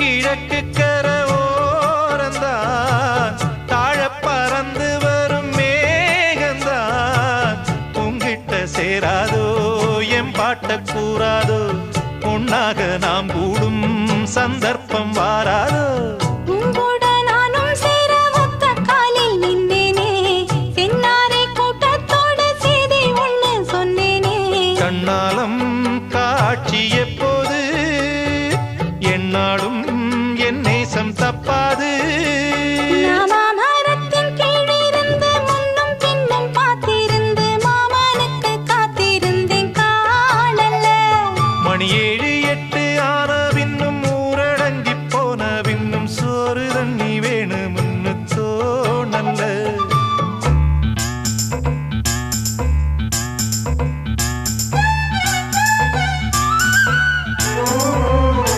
கிழக்கு கர ஓரந்தான் தாழ பறந்து வரும் மேகந்தான். உங்கிட்ட சேராதோ எம் பாட்ட கூறாதோ உன்னாக நாம் கூடும் சந்தர்ப்பம் வாராதோ. கண்ணாலம் దేశం తప్ప